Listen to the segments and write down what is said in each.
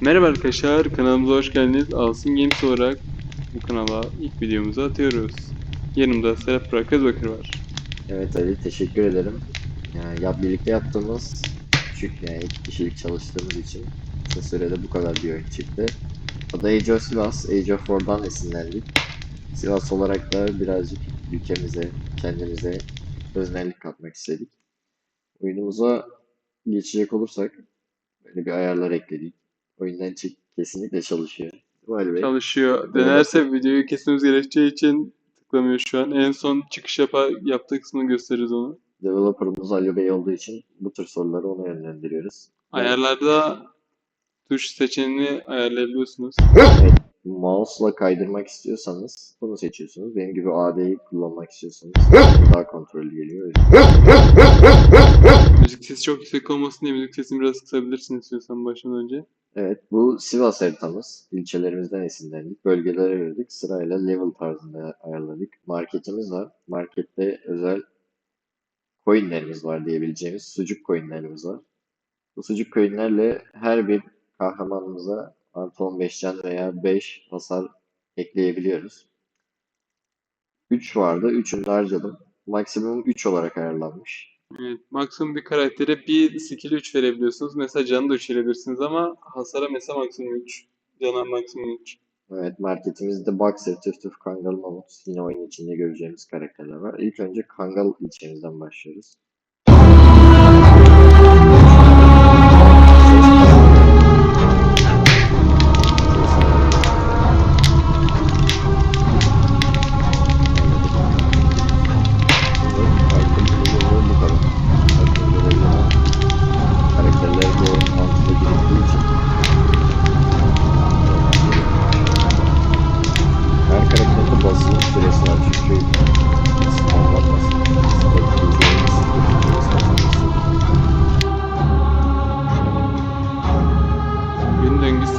Merhaba arkadaşlar, kanalımıza hoş geldiniz. Alsın Games olarak bu kanala ilk videomuzu atıyoruz. Yanımda Serap Burak Özbakır var. Evet Ali teşekkür ederim. Yani ya birlikte yaptığımız küçük yani iki kişilik çalıştığımız için kısa sürede bu kadar bir oyun çıktı. O da Age of Sivas, Age of War'dan esinlendik. Sivas olarak da birazcık ülkemize, kendimize öznellik katmak istedik. Oyunumuza geçecek olursak böyle bir ayarlar ekledik. Oyundan çık kesinlikle çalışıyor. Değil mi Ali Bey? Çalışıyor. Denerse videoyu kesmemiz gerekeceği için tıklamıyor şu an. En son çıkış yapa, yaptığı kısmını gösteririz onu. Developer'ımız Ali Bey olduğu için bu tür soruları ona yönlendiriyoruz. Ayarlarda tuş seçeneğini ayarlayabiliyorsunuz. Mouse'la kaydırmak istiyorsanız bunu seçiyorsunuz. Benim gibi AD'yi kullanmak istiyorsanız daha kontrollü geliyor. Müzik sesi çok yüksek olmasın diye müzik sesini biraz kısabilirsin istiyorsan başından önce. Evet bu Sivas haritamız. İlçelerimizden esinlendik. Bölgelere verdik. Sırayla level tarzında ayarladık. Marketimiz var. Markette özel coinlerimiz var diyebileceğimiz sucuk coinlerimiz var. Bu sucuk coinlerle her bir kahramanımıza artı 15 can veya 5 hasar ekleyebiliyoruz. 3 vardı. 3'ünü de harcadım. Maksimum 3 olarak ayarlanmış. Evet, maksimum bir karaktere bir skill 3 verebiliyorsunuz. Mesela canı da 3 verebilirsiniz ama hasara mesela maksimum 3. Cana maksimum 3. Evet marketimizde Boxer, Tüf Tüf, Kangal, Mamut yine oyun içinde göreceğimiz karakterler var. İlk önce Kangal ilçemizden başlıyoruz.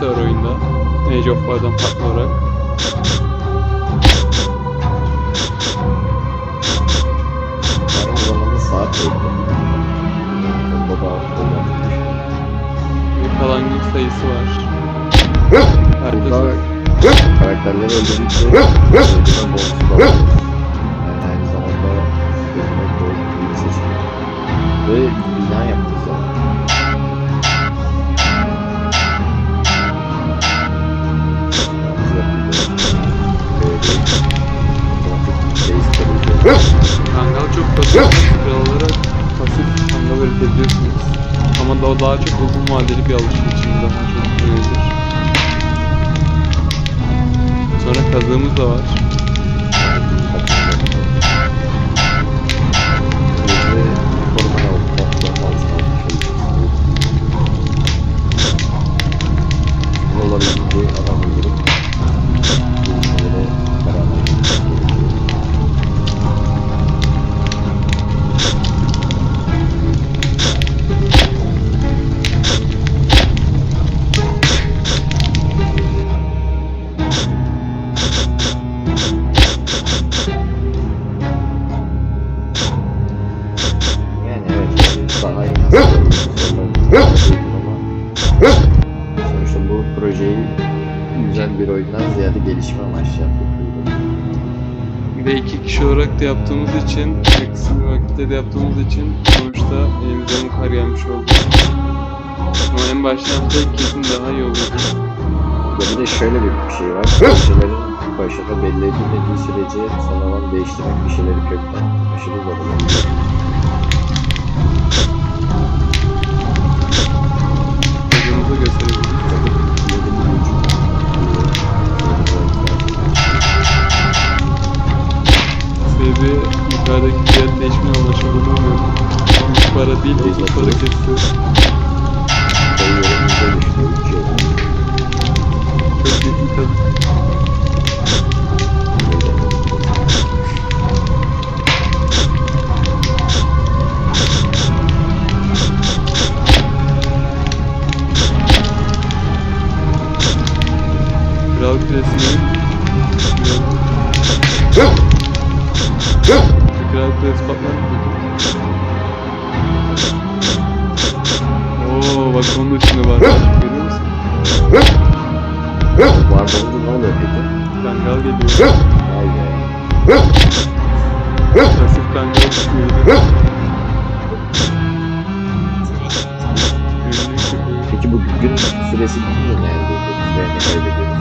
Döngüsü var oyunda. Age of War'dan farklı olarak. O zaman saat bekle. Onda da otomatik Ve kalan gün sayısı var. Herkes Burada karakterleri öldürdükçe öldürme bonusu da var. Bir alışım için daha çok öyledir. Sonra kazığımız da var. Projeyi güzel bir oyundan ziyade gelişme amaçlı yaptık. Ve iki kişi olarak da yaptığımız için, kısa bir vakitte de yaptığımız için sonuçta elimize bu kar gelmiş oldu. Ama en baştan yapsaydık kesin daha iyi olurdu. Ya bir de şöyle bir şey var. Projelerin başında belli edilmediği sürece sonradan değiştirmek bir şeyleri kökten aşırı zor Sebebi yukarıdaki fiyat değişimine ulaşıldığını umuyorum. Üç para değil, iki para kesti. Süresi bitince ne elde ediyoruz ve ne kaybediyoruz?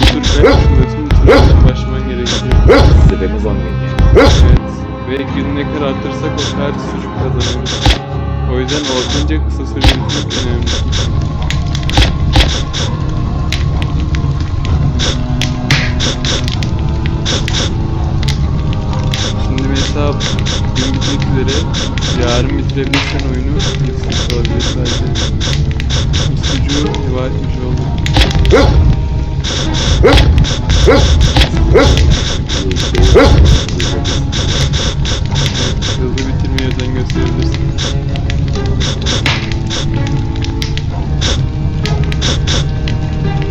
Bu turdan başlaman gerekiyor. Süremiz 10 gün yani. Evet. Ve günü ne kadar arttırırsak o kadar sucuk kazanıyoruz. O yüzden olabildiğince kısa süreli tutmak önemli. Şimdi mesela bitmek üzere yarın bitirebilirsen oyunu bir sucuk alabilir sadece. Sucuğu heba etmiş olduk. Hızlı bitirmeye özen gösterebilirsin.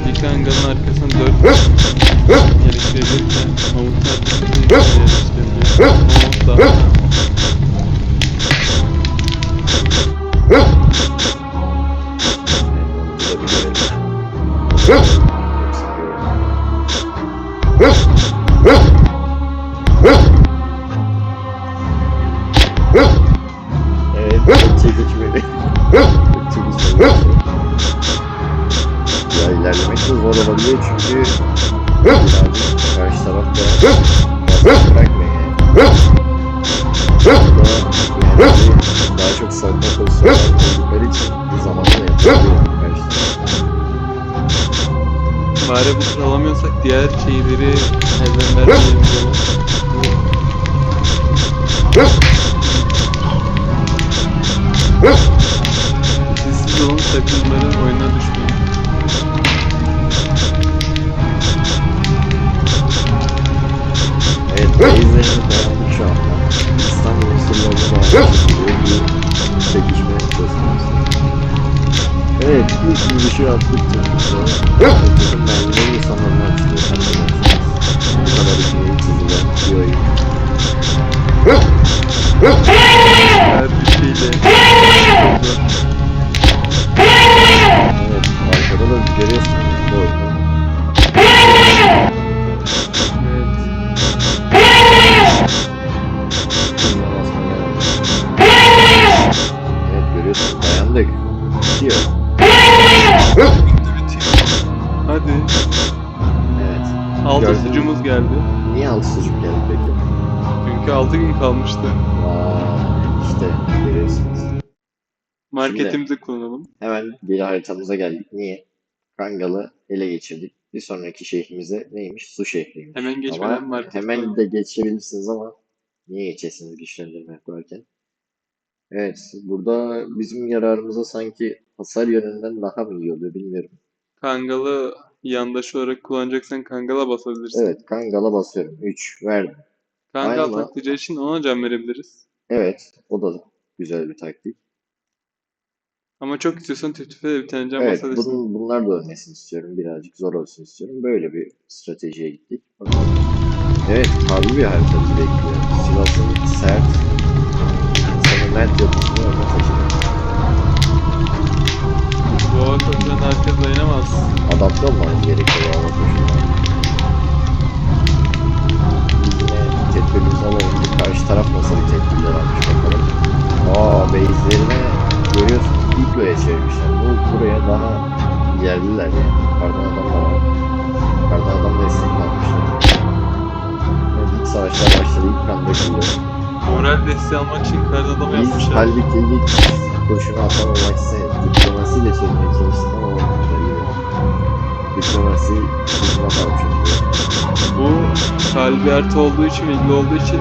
Bir kangalın arkasına dört yerleştirebilirken Mamut'un arkasına iki yerleştirebiliyor. Mamut Bari bu tur alamıyorsak diğer şeyleri elden diyorlar. Sessiz olun takımların oyuna düşmeyin. Evet, base'lerimiz dayandık şu anda. İstanbul unsurlarına bağlı çekişme konusu. Evet, attık Türkçe. Takım mermileri sanırım açılıyor arkadaşlar. Bu kadar içine çizilen bir oyun. Her bir şeyle. 6 gün kalmıştı. Vay, işte görüyorsunuz. Marketimizi kullanalım. Hemen bir haritamıza geldik. Niye? Kangal'ı ele geçirdik. Bir sonraki şehrimize neymiş? Su şehriymiş. Hemen geçmeden ama market hemen de geçebilirsiniz ama niye geçesiniz güçlendirme yaparken? Evet, burada bizim yararımıza sanki hasar yönünden daha mı iyi oluyor bilmiyorum. Kangalı yandaş olarak kullanacaksan Kangal'a basabilirsin. Evet, Kangal'a basıyorum. 3 verdim. Kangal Aynen. taklayacağı için ona can verebiliriz. Evet, o da güzel bir taktik. Ama çok istiyorsan tütüfe de bir tane can Evet, basabilirsin. bunun, bunlar da ölmesini istiyorum. Birazcık zor olsun istiyorum. Böyle bir stratejiye gittik. Bakalım. Evet, karlı bir harita bekliyor. Sivas'ın sert, insanı mert yapısını önüne taşıdı. Bu koşulan herkes dayanamaz. Adapte olmamız gerekiyor bu hava tedbirimizi alalım. Karşı taraf nasıl bir tedbirler almış bakalım. Aa, base'lerine görüyorsunuz. Iglo'ya çevirmişler. Bu buraya daha yerliler yani. Yukarıdan adam da var. Yukarıdan adam desteğini almışlar. Evet, ilk savaşlar başladı. İlk kan döküldü. Moral desteği almak için kardan adam Biz yapmışlar. halbuki ilk kurşunu atan olmak istedik. Diplomasiyle çözmeye çalıştık ama. Diplomasi kalmış oldu. Bu kalbi artı olduğu için, ilgili olduğu için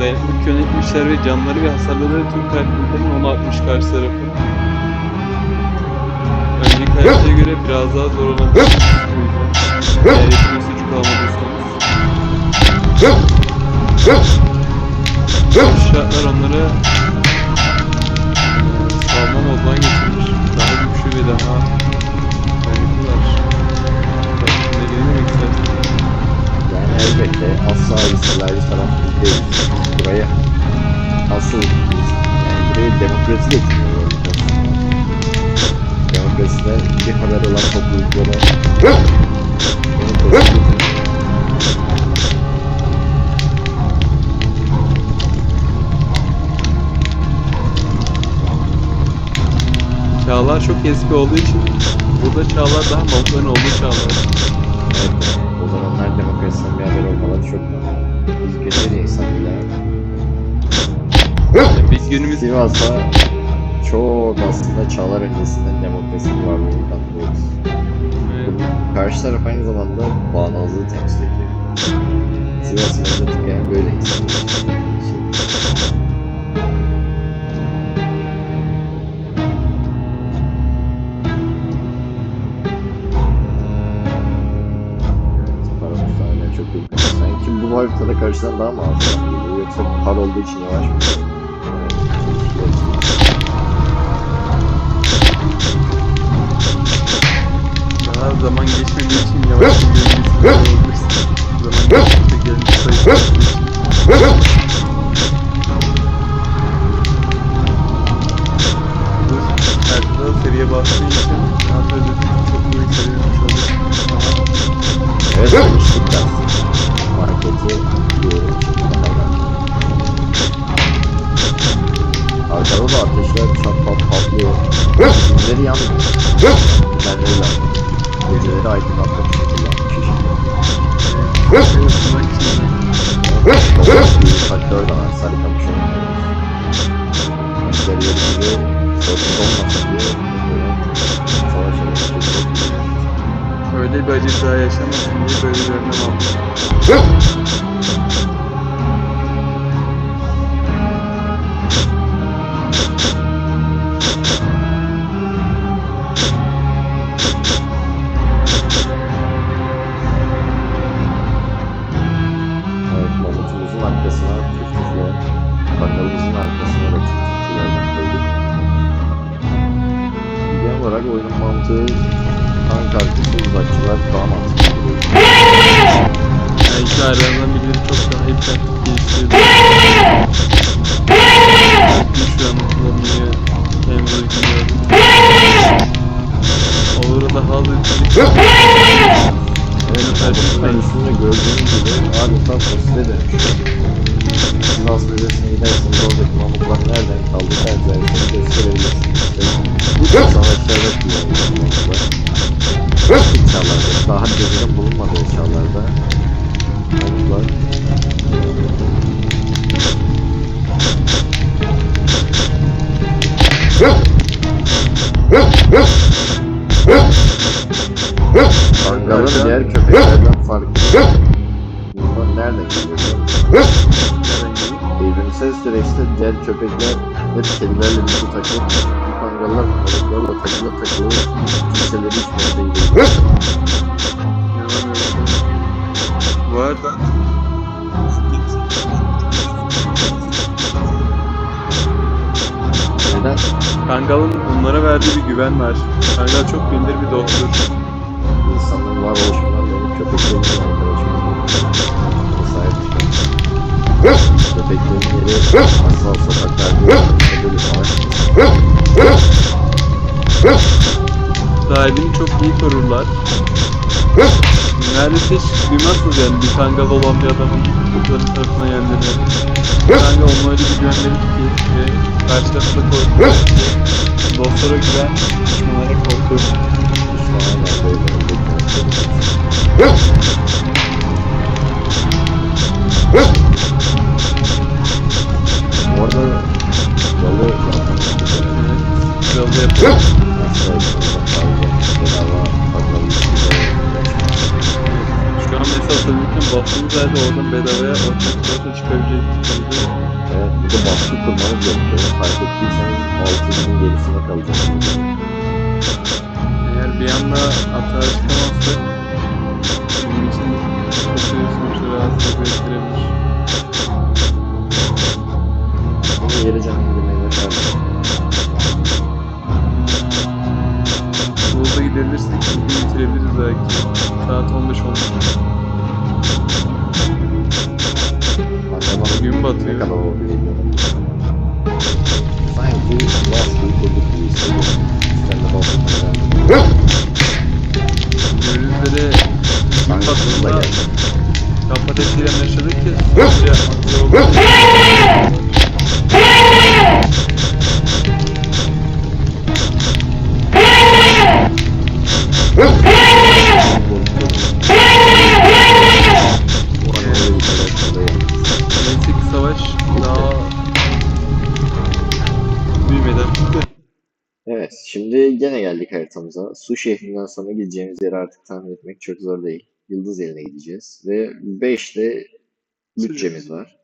dayanıklık yönetmişler ve canları ve hasarları tüm kalplerinin onu atmış karşı tarafı. Önceki haritaya göre biraz daha zor olabilir. O yüzden. Eğer hepiniz sucuk almadıysanız. Şartlar onları salma moddan geçirmiş. Daha güçlü ve daha elbette asla liselerci taraf değiliz. Buraya asıl yani burayı demokrasi getiriyor olacağız. Demokraside bir haber olan topluluklara demokrasi Çağlar çok eski olduğu için burada çağlar daha modern olduğu çağlar. Evet çok. Biz bile Yani biz günümüz Sivas'a çok aslında çağlar öncesinden demokrasinin varlığından biliyoruz. Evet. Karşı taraf aynı zamanda bağnazlığı temsil ediyor. Sivas'ın önünde tıkayan böyle insanlar. Haritada karşıdan daha mı az geliyor yoksa par olduğu için yavaş mı? Daha zaman geçmediği için yavaş gidiyor. Zaman geçtikçe gelmiş sayısı haritada seriye bastığı için daha böyle çok büyük olur. Evet, Arkada da ateşler çat pat patlıyor. Günleri yanmıyor. Kendileri yanmıyor. Geceleri aydınlatmak için kullanmış işte. Çok büyük faktör de var. Sarıkamış oynuyoruz. Müşterileri gibi sorun olmasın diye Öyle bir acı daha yaşamasın diye böyle bir önlem aldım. İlk çağlarda, daha düzgün bulunmadığı çağlarda mamutlar Kangalın diğer köpeklerden farklı. Bunlar nereden geliyor? Evrimsel süreçte diğer köpekler hep kedilerle birlikte takılıp bu kangallar balıklarla takıla takılı kimseleri hiç memnun değil. Bu arada Neden? Kangal'ın onlara verdiği bir güven var. Kangal çok bilinir bir doktor. İnsanın varoluşundan beri köpeklerin arkadaşımız sahip çıkıyor. Köpeklerin. Sahibini çok iyi korurlar. Neredeyse hiç duymazsınız yani bir kangal olan bir adamın kutların tarafına yendiğini. Kangal ona öyle bir güven verir ki ve karşı tarafta korkuyor dostlara güven, düşmanlara korku. İşte aynen Asla içinde fazla bedava fazla bir şey Şu an mesela söyledikken bastığımız yerde oradan bedavaya ortak tarafta çıkabilecek. Evet, bir de baskı kurmanız gerekiyor. Fark ettiyseniz altınızın gerisine kalacaksınız. Eğer bir anda atağa çıkamazsak bunun için kötü sonuçları rahatsız ettirebilir. Bitirebiliriz belki. Saat 15 olmuş. Gün batıyor. kadar oldu bilmiyorum. Sanki baskıyı kurduk gibi haritamıza. Su şehrinden sonra gideceğimiz yeri artık tahmin etmek çok zor değil. Yıldız yerine gideceğiz. Ve 5 de bütçemiz var.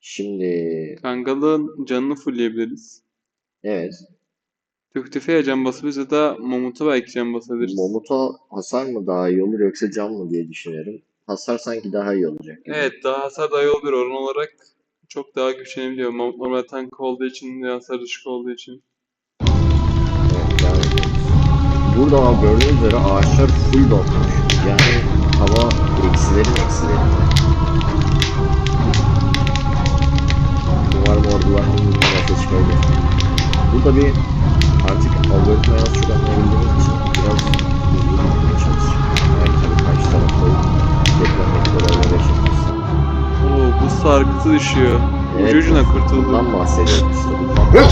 Şimdi Kangal'ın canını fullleyebiliriz. evet, Tüftüfe'ye can basabiliriz ya da Mamut'a belki can basabiliriz. Momut'a hasar mı daha iyi olur yoksa can mı diye düşünüyorum. Hasar sanki daha iyi olacak. gibi. Evet daha hasar daha iyi olur oran olarak çok daha güçlenebiliyor. Mamut normal tank olduğu için ve hasar düşük olduğu için. Burada gördüğünüz üzere ağaçlar full donmuş. Yani hava eksilerin eksilerinde. Umarım ordularının bundan başa çıkabilir. Burada bir artık algoritmayı az çok anlayabildiğimiz için biraz hızlı gitmeye çalışacağım. Yani tabii karşı tarafta depremdeki olaylar yaşanmışsa. Oo bu sarkıtı düşüyor. Ucu ucuna kurtuldu. Bundan bahsediyorum işte. Bundan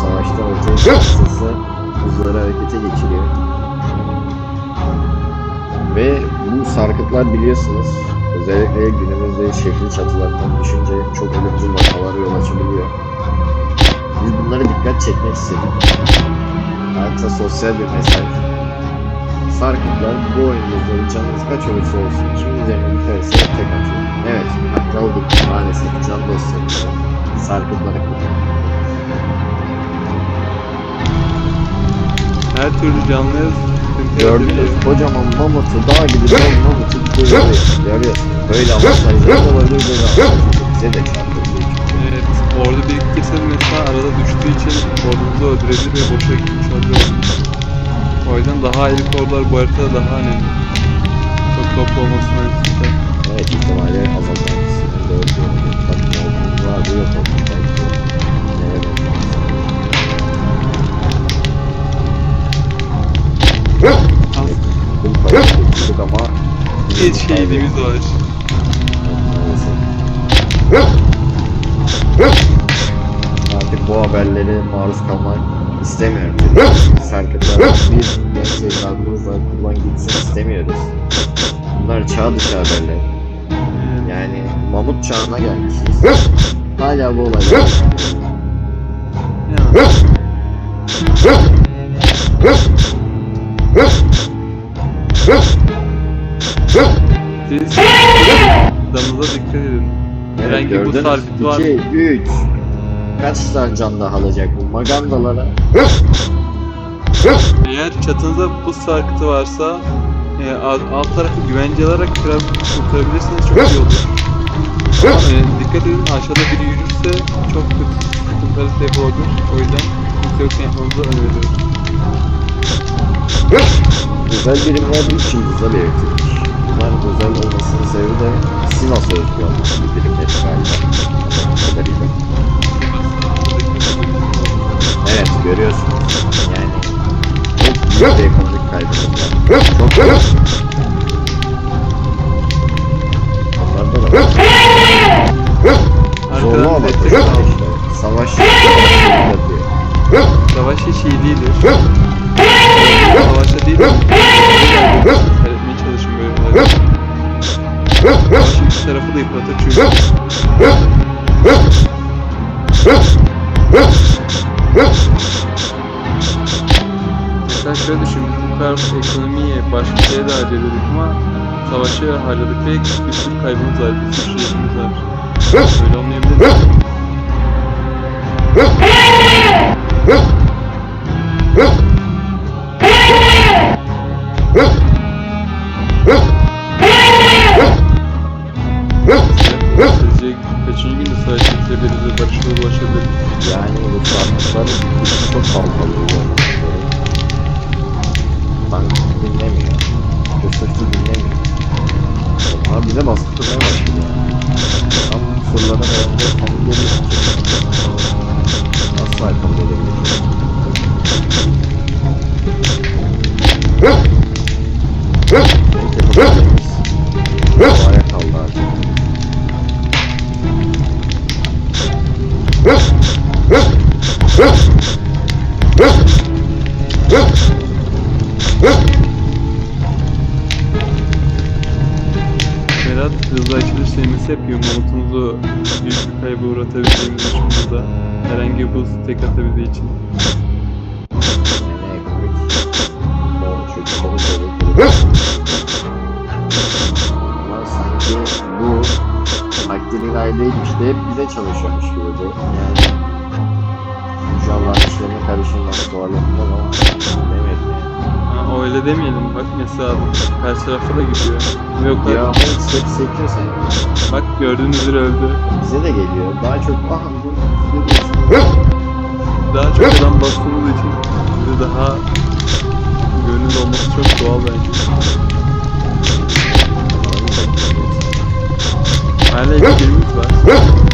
savaşta ortaya çıktıysa hızları harekete geçiriyor. Sarkıtlar biliyorsunuz özellikle günümüzde şehrin çatılarından düşünce çok ölümcül vakalara yol açabiliyor. Biz bunlara dikkat çekmek istedik. Hatta sosyal bir mesaj. Sarkıtlar bu oyunumuzda canınız kaç olursa olsun kimin üzerine biterse tek atıyor. Evet, haklı olduk maalesef can dostlarımızı sarkıtlara kurtardık. Her türlü canlıya Gördünüz kocaman mamutu dağ gibi dev mamutu görüyoruz. Görüyoruz. Böyle avantajları olabilir böyle. Bize de çarpabilir. Evet, orada biriktirse mesela arada düştüğü için ordumuzu öldürebilir ve boşa gitmiş olabilir. O yüzden daha iyi korlar bu haritada daha önemli. Çok toplu olmasına açısından. Evet ihtimali azaltmak istedim. Doğru diyorum. Bak ne olduğunu var bu ama bir şehidimiz var. Artık bu haberlere maruz kalmak istemiyorum. Serketler bir genç evladımızla kurban gitsin istemiyoruz. Bunlar çağ dışı haberler. Yani mamut çağına gelmişiz. Hala bu olaylar. Ya. Dikkat edin. Herhangi bu sarkıt var. 2, 3. Kaç tane can daha alacak bu magandalara? Eğer çatınızda bu sarkıtı varsa e, alt, alt tarafı güvence alarak kırar, kurtarabilirsiniz çok iyi olur. Ama e, dikkat edin aşağıda biri yürürse çok kötü sıkıntıları sebep olabilir. O yüzden kimse yokken yapmanızı öneriyorum. Özel birimler 3 yıldızla belirtilmiş. Bunların özel olmasının sebebi de Sivas'a özgü olması bir birimleri galiba. Evet görüyorsunuz. Yani çok büyük bir ekonomik kaybımız var. Çok büyük. Onlarda da var. Destek al. işte. Savaş. Savaş hiç iyi değildir. Savaşta değil. Halletmeye iki tarafı da yıpratır çünkü. Mesela şöyle düşün, bu kadar ekonomiyi başka şeye de harcadık ama savaşı harcadık ve bir sürü kaybımız var, bir sürü şeyimiz var. Böyle olmayabilir mi? Sizce yapıyor. Mamutumuzu büyük bir kayba uğratabildiğimiz için burada. Herhangi bir boost tek atabildiği için. Sanki bu Akdeniz aileymiş de hep bize çalışıyormuş gibi. Yani Yüce Allah'ın işlerine karışılmaz ama demedim yani. Öyle demeyelim. Bak mesela karşı tarafa da gidiyor. O Ya ama sekiyor sanki. Bak gördüğünüz üzere öldü. Bize de geliyor. Daha çok aha bu Daha çok adam bastığımız için bize daha gönül olması çok doğal bence. Hala ekibimiz var.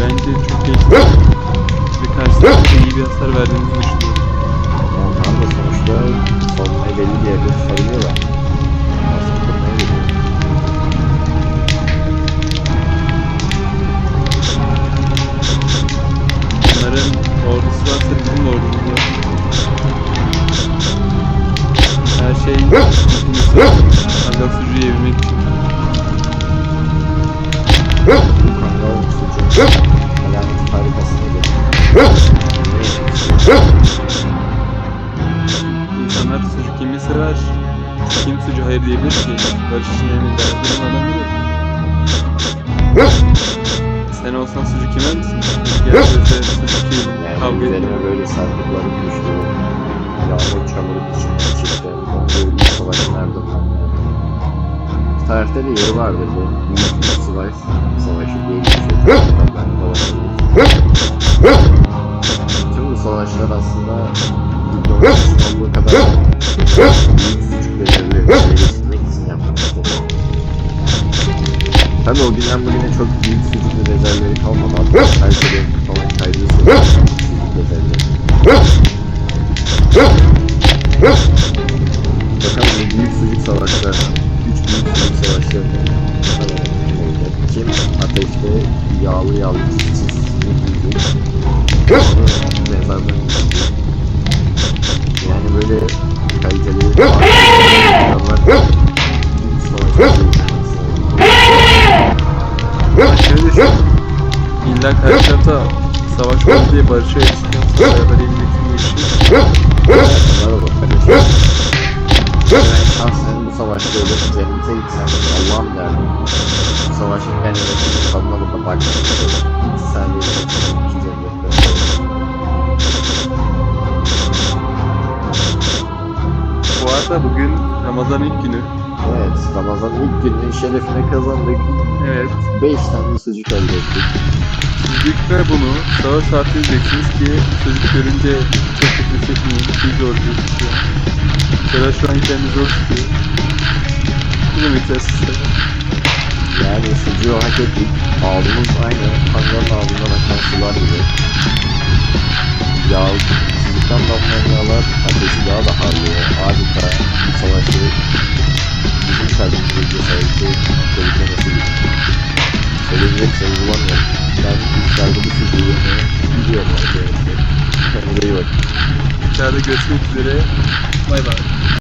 Bence çok iyi. Bir hasar verdiğimizi düşünüyorum. Onlar da sonuçta savunmayı belli bir yerde tutabiliyorlar. Onların ordusu varsa bizim de ordumuz var. Her şey hala sürücüye evirmek için. Kangal suçu. Alamet farikasına geliyor. İnsanlar sucuk yemeyi sever. Kim sucuğu hayır diyebilir ki? Barış için yemeği derdinin adamı yok. Sen olsan sucuk yemer misin? Gerçekten sucuk yiyelim. Yani Kavga üzerime böyle sarkıkları düştü. Yağmur çamurun içinden çıktı. Böyle bir savaşın ardından. Tarihte de yeri vardır bu. Sivas Savaşı diye şey. Ben Tüm bu savaşlar aslında diplomasinin olduğu kadar suçuk bedelleri geliştirmek için yapılmıştı. Tabi o günden bugüne çok büyük sucuk bedelleri kalmadı. Hatta Kayseri falan kaydıysa sucuk bedelleri. Bakalım bu büyük sucuk savaşlarından, bir şey. yok. Bunlara bak kardeşim. Ben şahsen bu savaşta ölüp cennete gitsem Allah'ım derdim. Bu savaşın ben tadına burada. İki iki cennette. Bu arada bugün Ramazan ilk günü. Evet, Ramazan ilk gününün şerefine kazandık. Evet. 5 tane sucuk elde ettik. Sizlikle bunu savaş saati diyeceksiniz ki çocuk görünce çok kötü hissetmeyin. Siz zor gözüküyor. Serhat şu an kendini zor tutuyor. Ne demek istersiniz? Yani sucuğu hak ettik. Ağzımız aynı kangalın ağzından akan sular gibi. Yağ, sucuktan damlayan yağlar ateşi daha da harlıyor. Adeta bu savaşı bizim kalbimizde cesareti körüklemesi gibi. Söyleyecek söz bulamıyorum. Ben sucuğu yemeye gidiyorum arkadaşlar. Kendine iyi bakın. İçeride görüşmek üzere. Bay bay.